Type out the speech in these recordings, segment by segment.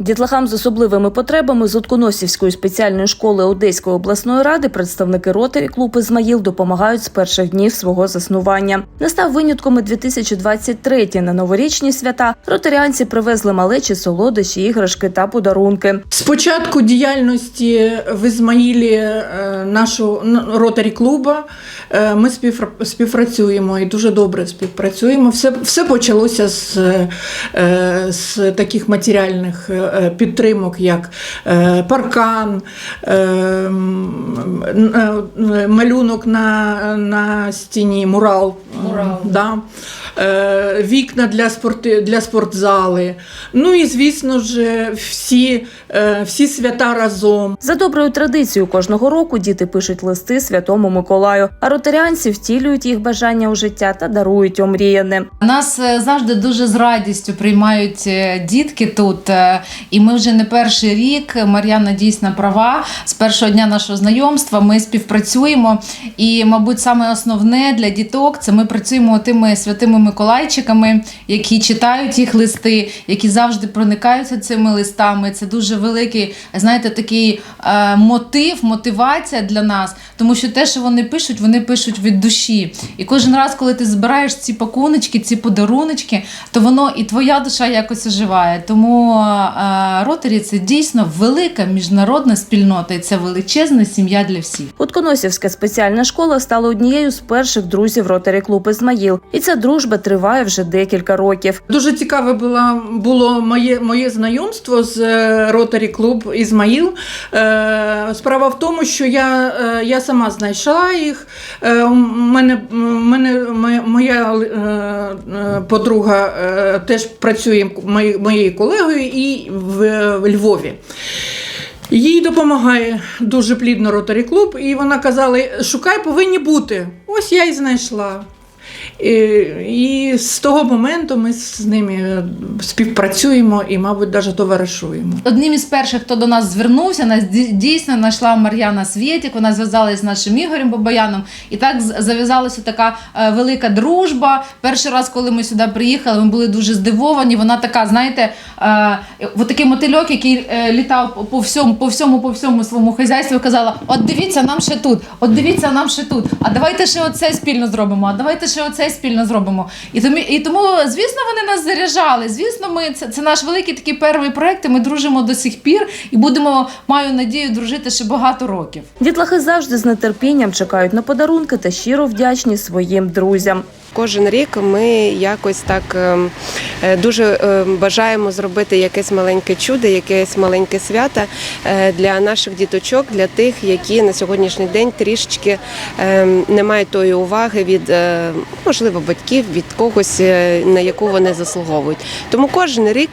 Дітлахам з особливими потребами з Утконосівської спеціальної школи Одеської обласної ради представники ротарі клуб Ізмаїл допомагають з перших днів свого заснування. Не став винятком і 2023 на новорічні свята. Ротаріанці привезли малечі солодощі, іграшки та подарунки. З початку діяльності в Ізмаїлі е, нашого ротарі клуба е, ми співпра- співпрацюємо і дуже добре співпрацюємо. Все, все почалося з, е, з таких матеріальних підтримок, як е, паркан, е, е, малюнок на, на стіні, мурал. Мурал. Да. Е, Вікна для, спорти, для спортзали. Ну і звісно ж, всі, е, всі свята разом. За доброю традицією кожного року діти пишуть листи Святому Миколаю, а ротаріанці втілюють їх бажання у життя та дарують омріяне. Нас е, завжди дуже з радістю приймають е, дітки тут. І ми вже не перший рік. Мар'яна дійсно права. З першого дня нашого знайомства ми співпрацюємо. І, мабуть, саме основне для діток це ми працюємо тими святими Миколайчиками, які читають їх листи, які завжди проникаються цими листами. Це дуже великий, знаєте, такий е, мотив, мотивація для нас, тому що те, що вони пишуть, вони пишуть від душі. І кожен раз, коли ти збираєш ці пакуночки, ці подаруночки, то воно і твоя душа якось оживає. Тому е, Ротарі це дійсно велика міжнародна спільнота, і це величезна сім'я для всіх. Утконосівська спеціальна школа стала однією з перших друзів ротарі клуб Ізмаїл, і ця дружба триває вже декілька років. Дуже цікаве було, було моє, моє знайомство з е, ротарі клуб Ізмаїл. Е, Справа в тому, що я, е, я сама знайшла їх. У мене, мене моя- моя подруга теж працює мої- моєю колегою і в, в Львові. Їй допомагає дуже плідно ротарі клуб, і вона казала: шукай, повинні бути. Ось я і знайшла. І, і з того моменту ми з ними співпрацюємо і, мабуть, навіть товаришуємо. Одним із перших, хто до нас звернувся, нас дійсно знайшла Мар'яна Свєтік. Вона зв'язалася з нашим Ігорем Бабаяном. І так зав'язалася така е, велика дружба. Перший раз, коли ми сюди приїхали, ми були дуже здивовані. Вона така, знаєте, е, от такий мотильок, який е, літав по- всьому, по всьому, по всьому своєму хазяйству, і казала: от дивіться, нам ще тут, от дивіться, нам ще тут. А давайте ще оце спільно зробимо. А давайте ще оце спільно зробимо. І тому, і тому звісно, вони нас заряджали. Звісно, ми це, це наш великий такий перший проект. і Ми дружимо до сих пір і будемо, маю надію, дружити ще багато років. Дітлахи завжди з нетерпінням чекають на подарунки та щиро вдячні своїм друзям. Кожен рік ми якось так ем, е, дуже е, бажаємо зробити якесь маленьке чудо, якесь маленьке свято е, для наших діточок, для тих, які на сьогоднішній день трішечки ем, не мають тої уваги від е, можливо батьків, від когось, на яку вони заслуговують. Тому кожен рік.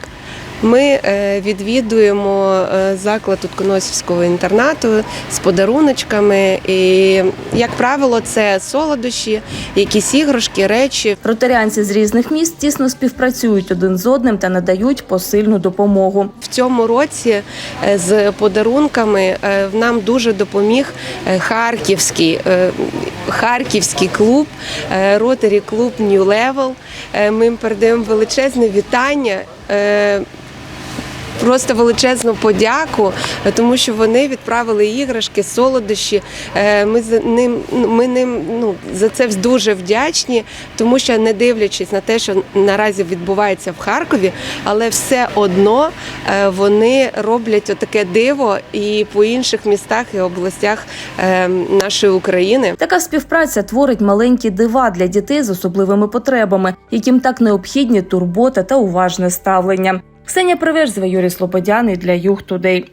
Ми е, відвідуємо е, заклад Утконосівського інтернату з подаруночками. І, як правило, це солодощі, якісь іграшки, речі. Ротаріанці з різних міст тісно співпрацюють один з одним та надають посильну допомогу. В цьому році е, з подарунками нам дуже допоміг харківський, харківський клуб, ротарі клуб New Level. Ми їм передаємо величезне вітання. Просто величезну подяку, тому що вони відправили іграшки, солодощі. Е, Ми за ним ми ним ну за це дуже вдячні, тому що не дивлячись на те, що наразі відбувається в Харкові, але все одно е, вони роблять отаке диво і по інших містах і областях е, нашої України. Така співпраця творить маленькі дива для дітей з особливими потребами, яким так необхідні турбота та уважне ставлення. Ксенія Привержзева, Юрій Слободяний для Юг Тудей.